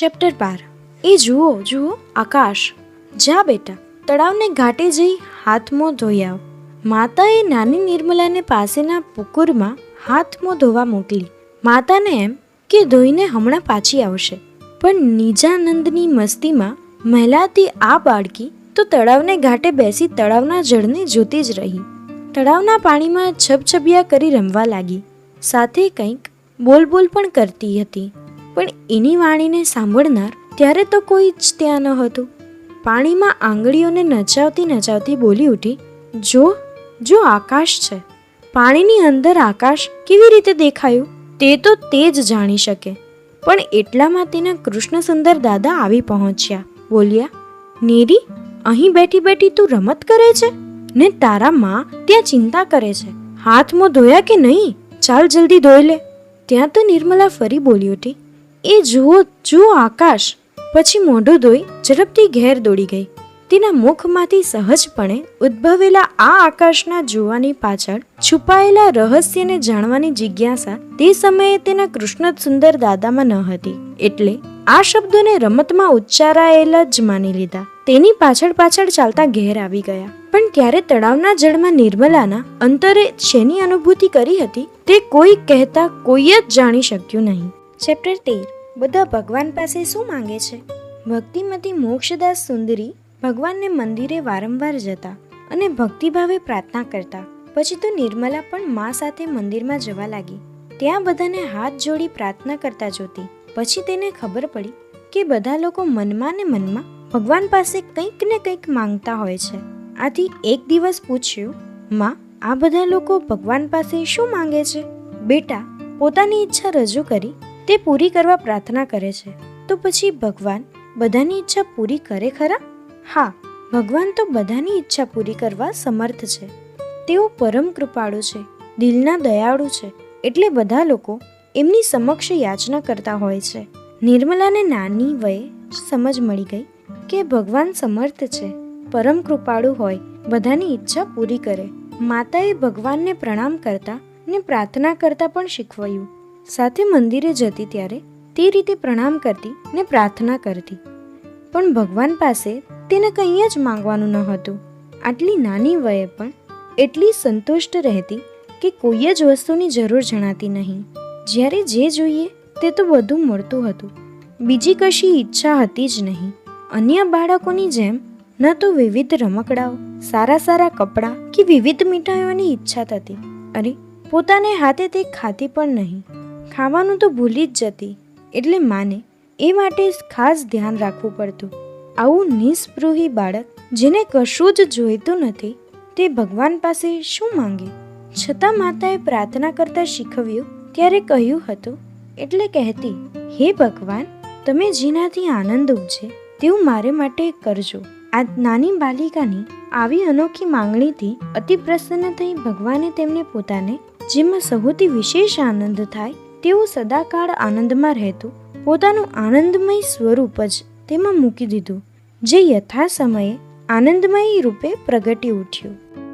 Chapter બાર. એ જુઓ જુઓ, આકાશ. જા બેટા, તળાવને ઘાટે જઈ હાથ મોં ધોઈ આવ. માતાએ નાની નિર્મલાને પાસેના પુકુરમાં હાથ મોં ધોવા મોકલી. માતાને એમ કે ધોઈને હમણાં પાછી આવશે. પણ નિજાનંદની મસ્તીમાં મહેલાતી આ બાળકી તો તળાવને ઘાટે બેસી તળાવના જળને જોતી જ રહી. તળાવના પાણીમાં છબછબિયા કરી રમવા લાગી. સાથે કંઈક બોલ બોલ પણ કરતી હતી. પણ એની વાણીને સાંભળનાર ત્યારે તો કોઈ જ ત્યાં ન હતું. પાણીમાં આંગળીઓને નચાવતી નચાવતી બોલી ઉઠી, જો જો આકાશ છે. પાણીની અંદર આકાશ કેવી રીતે દેખાયું તે તો તે જ જાણી શકે. પણ એટલામાં તેના કૃષ્ણ સુંદર દાદા આવી પહોંચ્યા. બોલ્યા, નીરી, અહીં બેઠી બેઠી તું રમત કરે છે? ને તારા માં ત્યાં ચિંતા કરે છે. હાથ મોં ધોયા કે નહીં? ચાલ જલ્દી ધોઈ લે. ત્યાં તો નિર્મલા ફરી બોલી ઉઠી એ જુઓ જુઓ આકાશ. પછી મોઢું ધોઈ ઝડપથી ઘેર દોડી ગઈ. તેના મુખમાંથી સહજપણે ઉદ્ભવેલા આ આકાશના જોવાની પાછળ છુપાયેલા રહસ્યને જાણવાની જિજ્ઞાસા તે સમયે તેના કૃષ્ણ સુંદર દાદામાં ન હતી. એટલે આ શબ્દોને રમતમાં ઉચ્ચારાયેલા જ માની લીધા. તેની પાછળ પાછળ ચાલતા ઘેર આવી ગયા. પણ ત્યારે તળાવના જળમાં નિર્મલાના અંતરે શેની અનુભૂતિ કરી હતી તે કોઈ કહેતા કોઈ જ જાણી શક્યું નહીં. ચેપ્ટર તેર. બધા ભગવાન પાસે શું માંગે છે? ભક્તિમતી મોક્ષદાસ સુંદરી ભગવાનને મંદિરે વારંવાર જતા અને ભક્તિભાવે પ્રાર્થના કરતા. પછી તો નિર્મલા પણ મા સાથે મંદિરમાં જવા લાગી. ત્યાં બધાને હાથ જોડી પ્રાર્થના કરતા જોતી. પછી તેને ખબર પડી કે બધા લોકો મનમાં ને મનમાં ભગવાન પાસે કંઈક ને કંઈક માંગતા હોય છે. આથી એક દિવસ પૂછ્યું, માં, આ બધા લોકો ભગવાન પાસે શું માંગે છે? બેટા, પોતાની ઈચ્છા રજૂ કરી તે પૂરી કરવા પ્રાર્થના કરે છે. તો પછી ભગવાન બધાની ઈચ્છા પૂરી કરે ખરા? હા, ભગવાન તો બધાની ઈચ્છા પૂરી કરવા સમર્થ છે. તેઓ પરમ કૃપાળુ છે, દિલના દયાળુ છે, એટલે બધા લોકો એમની સમક્ષ યાચના કરતા હોય છે. નિર્મલાને નાની વયે સમજ મળી ગઈ કે ભગવાન સમર્થ છે, પરમ કૃપાળુ હોય, બધાની ઈચ્છા પૂરી કરે. માતાએ ભગવાનને પ્રણામ કરતા ને પ્રાર્થના કરતા પણ શીખવાયું. સાથે મંદિરે જતી ત્યારે તે રીતે પ્રણામ કરતી ને પ્રાર્થના કરતી. પણ ભગવાન પાસે તેને કંઈ જ માંગવાનું ન હતું. આટલી નાની વયે પણ એટલી સંતુષ્ટ રહેતી કે કોઈ જ વસ્તુની જરૂર જણાતી નહીં. જ્યારે જે જોઈએ તે તો બધું મળતું હતું. બીજી કશી ઈચ્છા હતી જ નહીં. અન્ય બાળકોની જેમ ન તો વિવિધ રમકડાઓ, સારા સારા કપડાં કે વિવિધ મીઠાઈઓની ઈચ્છા થતી. અરે, પોતાને હાથે તે ખાતી પણ નહીં. ખાવાનું તો ભૂલી જ જતી, એટલે માને એ માટે ખાસ ધ્યાન રાખવું પડતું. આવું નિસ્પૃહી બાળક જેને કશું જ જોઈતું નથી, તે ભગવાન પાસે શું માંગે? છતાં માતાએ પ્રાર્થના કરતા શીખવ્યું, ત્યારે કહ્યું હતું, એટલે કહેતી, હે ભગવાન, તમે જેનાથી આનંદ ઉપજે, તેવું મારે માટે કરજો. આ નાની બાલિકાની આવી અનોખી માંગણીથી અતિ પ્રસન્ન થઈ ભગવાને તેમને પોતાને, જેમાં સૌથી વિશેષ આનંદ થાય તેવું સદાકાળ આનંદમાં રહેતું. પોતાનું આનંદમય સ્વરૂપ જ તેમાં મૂકી દીધું, જે યથા સમયે આનંદમય રૂપે પ્રગટી ઉઠ્યું.